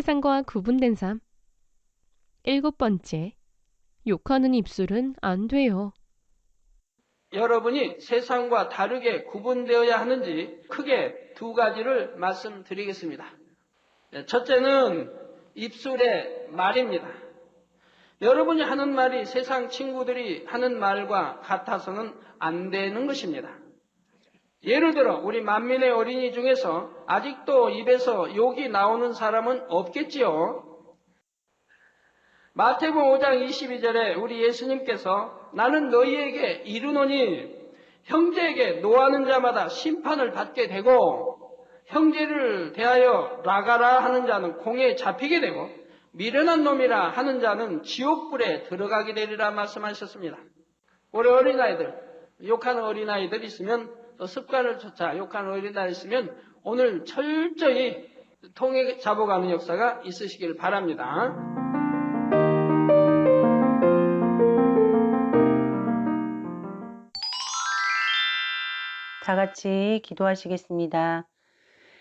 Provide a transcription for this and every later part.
세상과 구분된 삶. 일곱 번째, 욕하는 입술은 안 돼요. 여러분이 세상과 다르게 구분되어야 하는지 크게 두 가지를 말씀드리겠습니다. 네, 첫째는 입술의 말입니다. 여러분이 하는 말이 세상 친구들이 하는 말과 같아서는 안 되는 것입니다. 예를 들어 우리 만민의 어린이 중에서 아직도 입에서 욕이 나오는 사람은 없겠지요. 마태복음 5장 22절에 우리 예수님께서 나는 너희에게 이르노니 형제에게 노하는 자마다 심판을 받게 되고 형제를 대하여 라가라 하는 자는 공에 잡히게 되고 미련한 놈이라 하는 자는 지옥불에 들어가게 되리라 말씀하셨습니다. 우리 어린아이들, 욕하는 어린아이들 있으면 또 습관을 쫓아 욕하는 어린아이 있으면 오늘 철저히 통해 잡아가는 역사가 있으시길 바랍니다. 다 같이 기도하시겠습니다.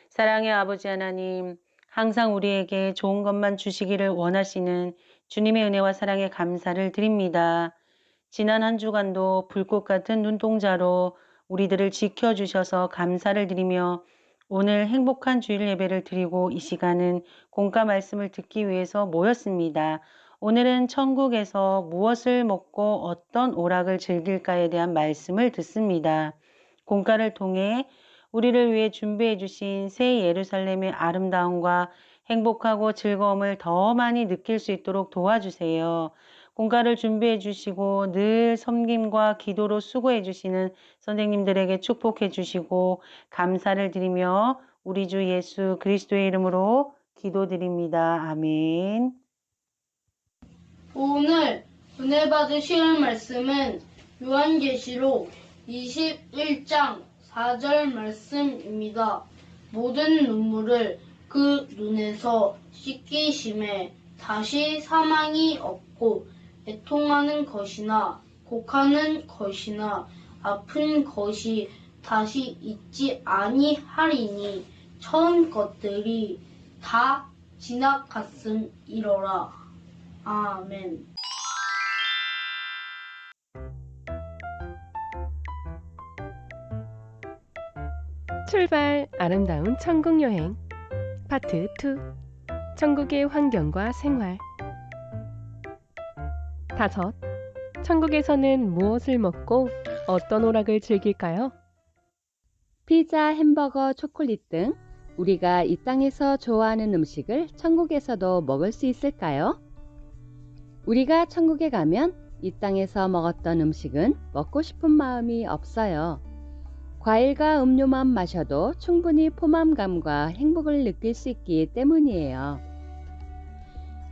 사랑의 아버지 하나님, 항상 우리에게 좋은 것만 주시기를 원하시는 주님의 은혜와 사랑에 감사를 드립니다. 지난 한 주간도 불꽃 같은 눈동자로 우리들을 지켜주셔서 감사를 드리며 오늘 행복한 주일 예배를 드리고 이 시간은 공과 말씀을 듣기 위해서 모였습니다. 오늘은 천국에서 무엇을 먹고 어떤 오락을 즐길까에 대한 말씀을 듣습니다. 공과를 통해 우리를 위해 준비해 주신 새 예루살렘의 아름다움과 행복하고 즐거움을 더 많이 느낄 수 있도록 도와주세요. 공과를 준비해 주시고 늘 섬김과 기도로 수고해 주시는 선생님들에게 축복해 주시고 감사를 드리며 우리 주 예수 그리스도의 이름으로 기도드립니다. 아멘. 오늘 은혜 받으실 말씀은 요한계시록 21장 4절 말씀입니다. 모든 눈물을 그 눈에서 씻기심에 다시 사망이 없고 애통하는 것이나 곡하는 것이나 아픈 것이 다시 있지 아니하리니 처음 것들이 다 지나갔음이로라. 아멘. 출발 아름다운 천국 여행 파트 2 천국의 환경과 생활 다섯 천국에서는 무엇을 먹고 어떤 오락을 즐길까요? 피자, 햄버거, 초콜릿 등 우리가 이 땅에서 좋아하는 음식을 천국에서도 먹을 수 있을까요? 우리가 천국에 가면 이 땅에서 먹었던 음식은 먹고 싶은 마음이 없어요. 과일과 음료만 마셔도 충분히 포만감과 행복을 느낄 수 있기 때문이에요.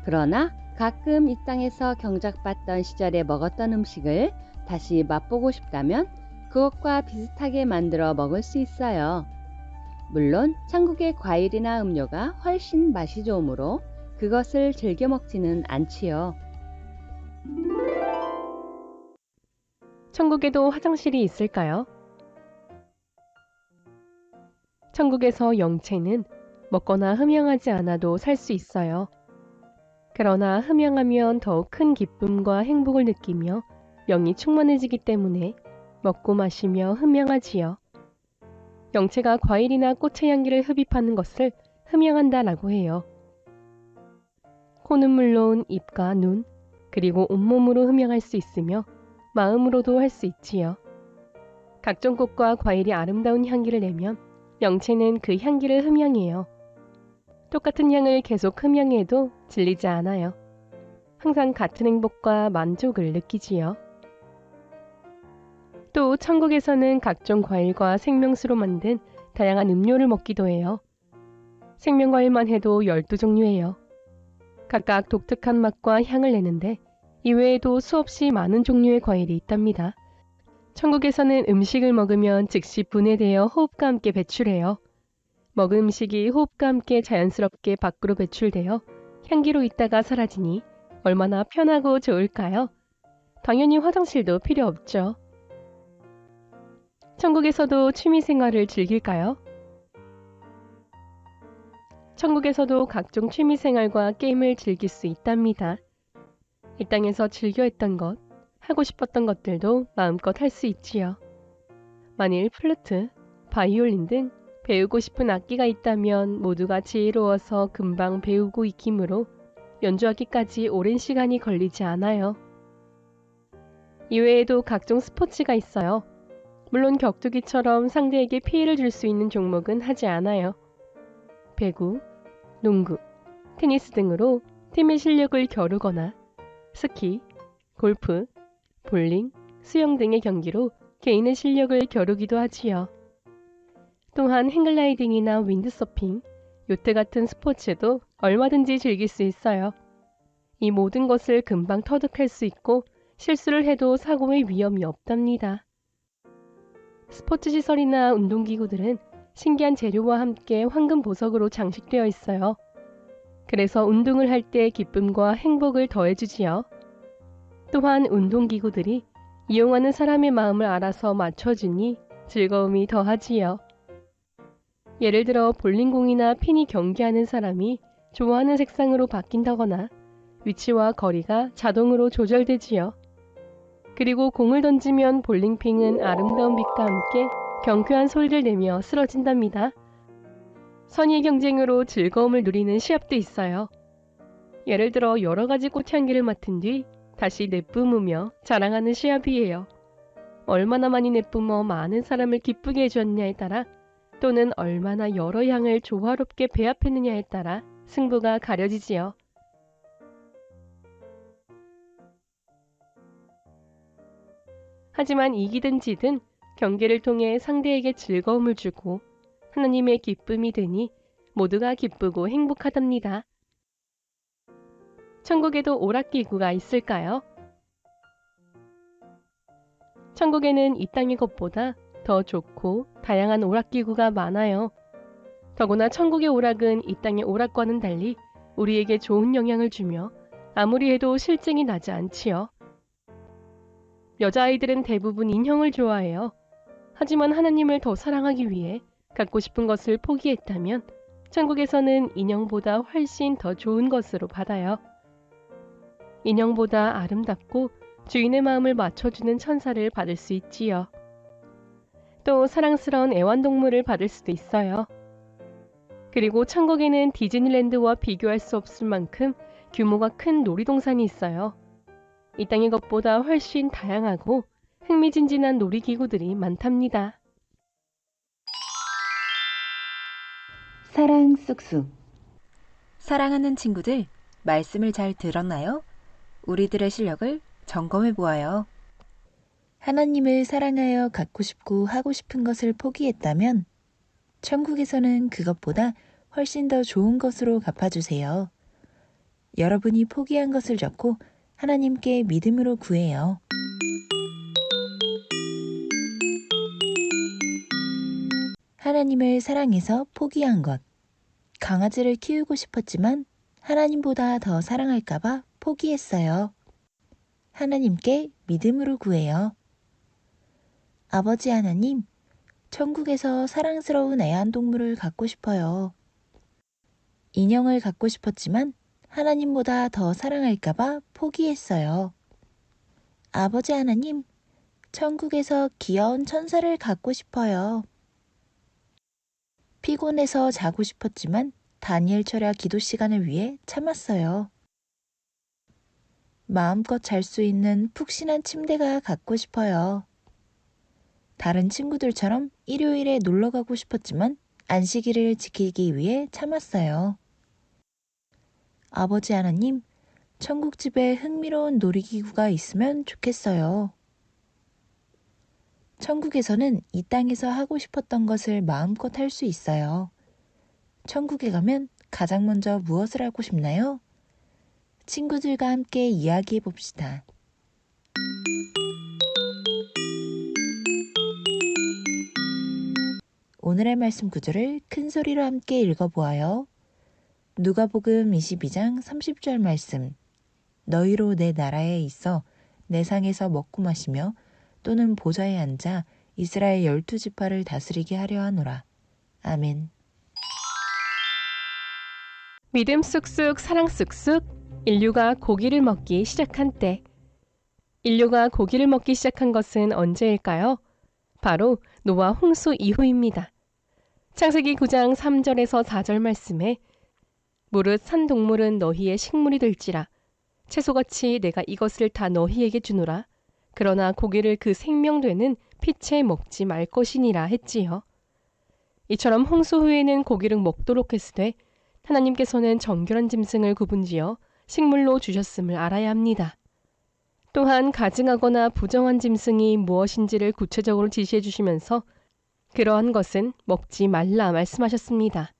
그러나 가끔 이 땅에서 경작받던 시절에 먹었던 음식을 다시 맛보고 싶다면 그것과 비슷하게 만들어 먹을 수 있어요. 물론 천국의 과일이나 음료가 훨씬 맛이 좋으므로 그것을 즐겨 먹지는 않지요. 천국에도 화장실이 있을까요? 천국에서 영체는 먹거나 흠양하지 않아도 살 수 있어요. 그러나 흠양하면 더욱 큰 기쁨과 행복을 느끼며 영이 충만해지기 때문에 먹고 마시며 흠양하지요. 영체가 과일이나 꽃의 향기를 흡입하는 것을 흠양한다라고 해요. 코는 물론 입과 눈, 그리고 온몸으로 흠양할 수 있으며 마음으로도 할 수 있지요. 각종 꽃과 과일이 아름다운 향기를 내면 영체는 그 향기를 흠양해요. 똑같은 향을 계속 흠양해도 질리지 않아요. 항상 같은 행복과 만족을 느끼지요. 또 천국에서는 각종 과일과 생명수로 만든 다양한 음료를 먹기도 해요. 생명과일만 해도 12종류예요. 각각 독특한 맛과 향을 내는데 이외에도 수없이 많은 종류의 과일이 있답니다. 천국에서는 음식을 먹으면 즉시 분해되어 호흡과 함께 배출해요. 먹은 음식이 호흡과 함께 자연스럽게 밖으로 배출되어 향기로 있다가 사라지니 얼마나 편하고 좋을까요? 당연히 화장실도 필요 없죠. 천국에서도 취미 생활을 즐길까요? 천국에서도 각종 취미 생활과 게임을 즐길 수 있답니다. 이 땅에서 즐겨 했던 것, 하고 싶었던 것들도 마음껏 할 수 있지요. 만일 플루트, 바이올린 등 배우고 싶은 악기가 있다면 모두가 지혜로워서 금방 배우고 익히므로 연주하기까지 오랜 시간이 걸리지 않아요. 이외에도 각종 스포츠가 있어요. 물론 격투기처럼 상대에게 피해를 줄 수 있는 종목은 하지 않아요. 배구, 농구, 테니스 등으로 팀의 실력을 겨루거나 스키, 골프, 볼링, 수영 등의 경기로 개인의 실력을 겨루기도 하지요. 또한 행글라이딩이나 윈드서핑, 요트 같은 스포츠도 얼마든지 즐길 수 있어요. 이 모든 것을 금방 터득할 수 있고 실수를 해도 사고의 위험이 없답니다. 스포츠 시설이나 운동기구들은 신기한 재료와 함께 황금 보석으로 장식되어 있어요. 그래서 운동을 할 때 기쁨과 행복을 더해주지요. 또한 운동기구들이 이용하는 사람의 마음을 알아서 맞춰주니 즐거움이 더하지요. 예를 들어 볼링공이나 핀이 경기하는 사람이 좋아하는 색상으로 바뀐다거나 위치와 거리가 자동으로 조절되지요. 그리고 공을 던지면 볼링핀은 아름다운 빛과 함께 경쾌한 소리를 내며 쓰러진답니다. 선의의 경쟁으로 즐거움을 누리는 시합도 있어요. 예를 들어 여러 가지 꽃향기를 맡은 뒤 다시 내뿜으며 자랑하는 시합이에요. 얼마나 많이 내뿜어 많은 사람을 기쁘게 해주었냐에 따라 또는 얼마나 여러 향을 조화롭게 배합했느냐에 따라 승부가 가려지지요. 하지만 이기든 지든 경기를 통해 상대에게 즐거움을 주고 하나님의 기쁨이 되니 모두가 기쁘고 행복하답니다. 천국에도 오락기구가 있을까요? 천국에는 이 땅의 것보다 더 좋고 다양한 오락기구가 많아요. 더구나 천국의 오락은 이 땅의 오락과는 달리 우리에게 좋은 영향을 주며 아무리 해도 실증이 나지 않지요. 여자아이들은 대부분 인형을 좋아해요. 하지만 하나님을 더 사랑하기 위해 갖고 싶은 것을 포기했다면 천국에서는 인형보다 훨씬 더 좋은 것으로 받아요. 인형보다 아름답고 주인의 마음을 맞춰주는 천사를 받을 수 있지요. 또 사랑스러운 애완동물을 받을 수도 있어요. 그리고 천국에는 디즈니랜드와 비교할 수 없을 만큼 규모가 큰 놀이동산이 있어요. 이 땅의 것보다 훨씬 다양하고 흥미진진한 놀이기구들이 많답니다. 사랑 쑥쑥 사랑하는 친구들, 말씀을 잘 들었나요? 우리들의 실력을 점검해 보아요. 하나님을 사랑하여 갖고 싶고 하고 싶은 것을 포기했다면 천국에서는 그것보다 훨씬 더 좋은 것으로 갚아주세요. 여러분이 포기한 것을 적고 하나님께 믿음으로 구해요. 하나님을 사랑해서 포기한 것. 강아지를 키우고 싶었지만 하나님보다 더 사랑할까봐 포기했어요. 하나님께 믿음으로 구해요. 아버지 하나님, 천국에서 사랑스러운 애완동물을 갖고 싶어요. 인형을 갖고 싶었지만 하나님보다 더 사랑할까봐 포기했어요. 아버지 하나님, 천국에서 귀여운 천사를 갖고 싶어요. 피곤해서 자고 싶었지만 다니엘 철야 기도 시간을 위해 참았어요. 마음껏 잘 수 있는 푹신한 침대가 갖고 싶어요. 다른 친구들처럼 일요일에 놀러 가고 싶었지만 안식일을 지키기 위해 참았어요. 아버지 하나님, 천국집에 흥미로운 놀이기구가 있으면 좋겠어요. 천국에서는 이 땅에서 하고 싶었던 것을 마음껏 할 수 있어요. 천국에 가면 가장 먼저 무엇을 하고 싶나요? 친구들과 함께 이야기해 봅시다. 오늘의 말씀 구절을 큰 소리로 함께 읽어보아요. 누가복음 22장 30절 말씀. 너희로 내 나라에 있어 내 상에서 먹고 마시며 또는 보좌에 앉아 이스라엘 열두 지파를 다스리게 하려 하노라. 아멘. 믿음 쑥쑥 사랑 쑥쑥 인류가 고기를 먹기 시작한 때. 인류가 고기를 먹기 시작한 것은 언제일까요? 바로 노아 홍수 이후입니다. 창세기 9장 3절에서 4절 말씀에 무릇 산 동물은 너희의 식물이 될지라 채소같이 내가 이것을 다 너희에게 주노라 그러나 고기를 그 생명되는 피채 먹지 말 것이니라 했지요. 이처럼 홍수 후에는 고기를 먹도록 했으되 하나님께서는 정결한 짐승을 구분지어 식물로 주셨음을 알아야 합니다. 또한 가증하거나 부정한 짐승이 무엇인지를 구체적으로 지시해 주시면서 그러한 것은 먹지 말라 말씀하셨습니다.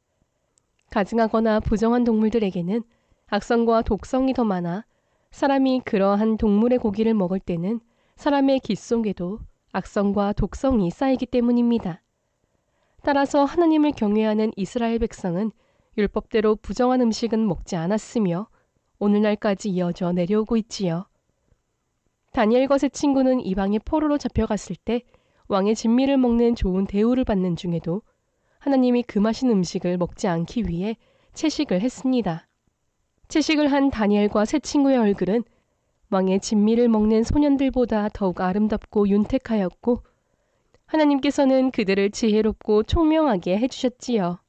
가증하거나 부정한 동물들에게는 악성과 독성이 더 많아 사람이 그러한 동물의 고기를 먹을 때는 사람의 깃 속에도 악성과 독성이 쌓이기 때문입니다. 따라서 하나님을 경외하는 이스라엘 백성은 율법대로 부정한 음식은 먹지 않았으며 오늘날까지 이어져 내려오고 있지요. 다니엘과 세 친구는 이방의 포로로 잡혀갔을 때 왕의 진미를 먹는 좋은 대우를 받는 중에도 하나님이 금하신 음식을 먹지 않기 위해 채식을 했습니다. 채식을 한 다니엘과 세 친구의 얼굴은 왕의 진미를 먹는 소년들보다 더욱 아름답고 윤택하였고 하나님께서는 그들을 지혜롭고 총명하게 해주셨지요.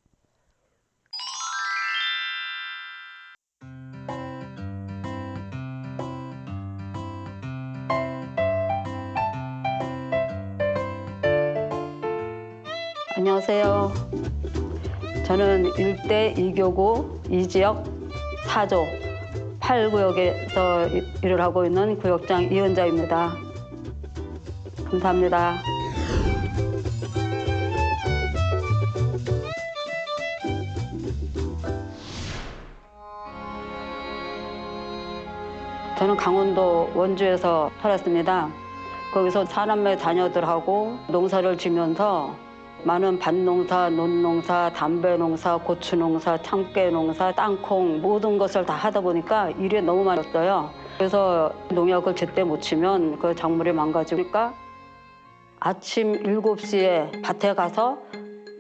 저는 일대 2교구 2지역 4조 8구역에서 일을 하고 있는 구역장 이은자입니다. 감사합니다. 저는 강원도 원주에서 살았습니다. 거기서 사남매 자녀들하고 농사를 지면서 많은 밭농사, 논농사, 담배농사, 고추농사, 참깨농사, 땅콩 모든 것을 다 하다 보니까 일이 너무 많았어요. 그래서 농약을 제때 못 치면 그 작물이 망가지니까 아침 7시에 밭에 가서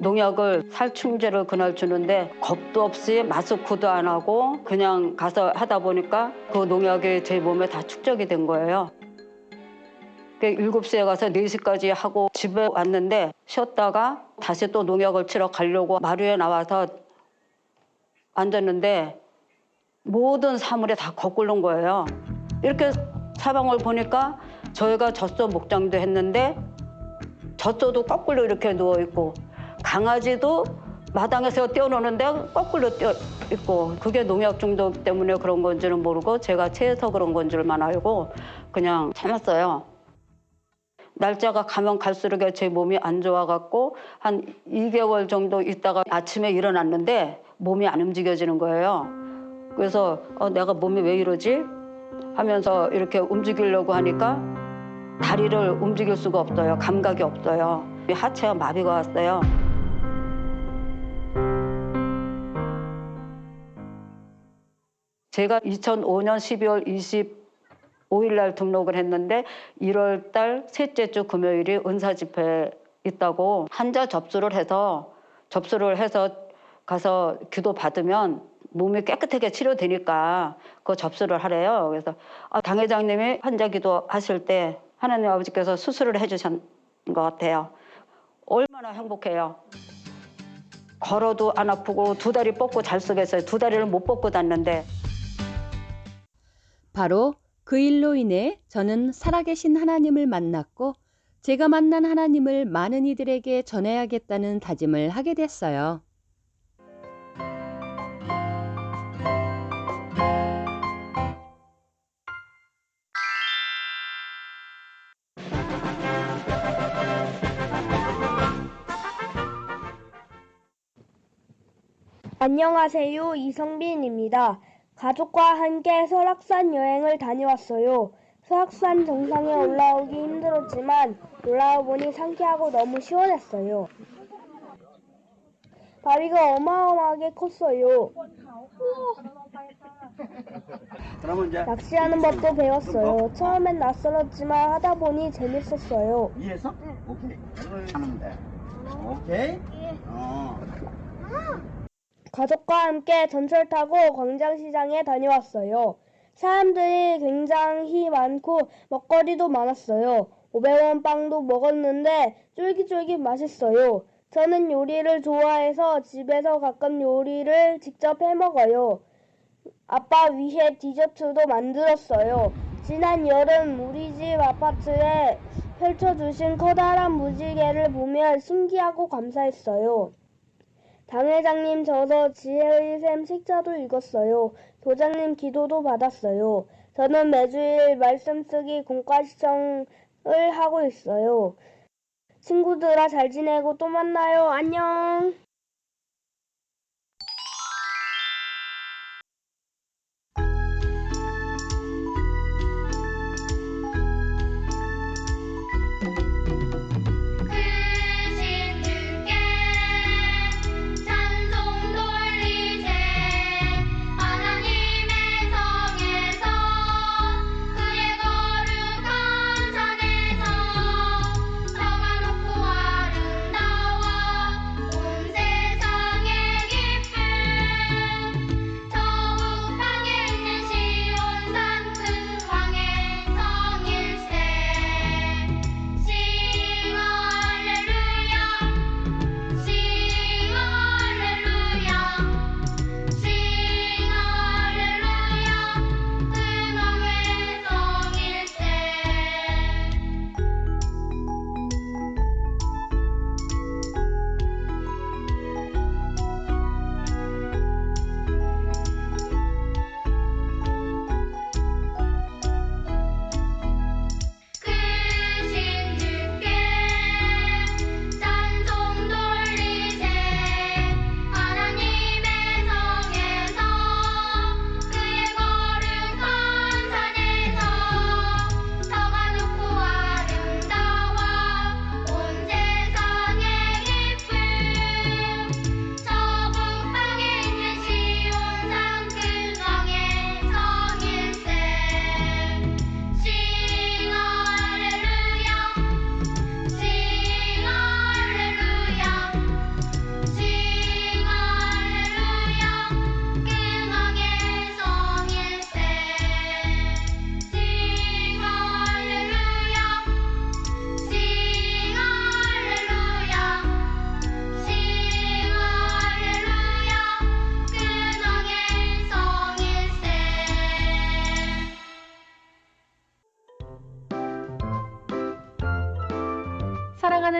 농약을 살충제를 그날 주는데 겁도 없이 마스크도 안 하고 그냥 가서 하다 보니까 그 농약이 제 몸에 다 축적이 된 거예요. 그 7시에 가서 4시까지 하고 집에 왔는데 쉬었다가 다시 또 농약을 치러 가려고 마루에 나와서 앉았는데 모든 사물이 다 거꾸른 거예요. 이렇게 사방을 보니까 저희가 젖소 목장도 했는데 젖소도 거꾸로 이렇게 누워 있고 강아지도 마당에서 뛰어노는데 거꾸로 뛰어 있고 그게 농약 중독 때문에 그런 건지는 모르고 제가 체해서 그런 건 줄만 알고 그냥 참았어요. 날짜가 가면 갈수록 제 몸이 안 좋아갖고 한 2개월 정도 있다가 아침에 일어났는데 몸이 안 움직여지는 거예요. 그래서 어, 내가 몸이 왜 이러지? 하면서 이렇게 움직이려고 하니까 다리를 움직일 수가 없어요. 감각이 없어요. 하체가 마비가 왔어요. 제가 2005년 12월 25일 날 등록을 했는데 1월 달 셋째 주 금요일이 은사 집회 있다고 환자 접수를 해서 접수를 해서 가서 기도 받으면 몸이 깨끗하게 치료되니까 그 접수를 하래요. 그래서 아, 당 회장님이 환자 기도 하실 때 하나님 아버지께서 수술을 해주신 것 같아요. 얼마나 행복해요. 걸어도 안 아프고 두 다리 뻗고 잘 쓰겠어요. 두 다리를 못 뻗고 잤는데 바로 그 일로 인해 저는 살아계신 하나님을 만났고 제가 만난 하나님을 많은 이들에게 전해야겠다는 다짐을 하게 됐어요. 안녕하세요. 이성빈입니다. 가족과 함께 설악산 여행을 다녀왔어요. 설악산 정상에 올라오기 힘들었지만 올라와 보니 상쾌하고 너무 시원했어요. 바위가 어마어마하게 컸어요. 그러면 이제 낚시하는 법도 배웠어요. 처음엔 낯설었지만 하다 보니 재밌었어요. 이해했어? 오케이. 하면 돼. 오케이? 어. 가족과 함께 전철 타고 광장시장에 다녀왔어요. 사람들이 굉장히 많고 먹거리도 많았어요. 500원 빵도 먹었는데 쫄깃쫄깃 맛있어요. 저는 요리를 좋아해서 집에서 가끔 요리를 직접 해 먹어요. 아빠 위해 디저트도 만들었어요. 지난 여름 우리 집 아파트에 펼쳐주신 커다란 무지개를 보며 신기하고 감사했어요. 당회장님 저서 지혜의 샘 책자도 읽었어요. 도장님 기도도 받았어요. 저는 매주일 말씀 쓰기 공과 시청을 하고 있어요. 친구들아 잘 지내고 또 만나요. 안녕.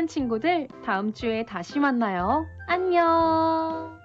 친구들, 다음 주에 다시 만나요. 안녕!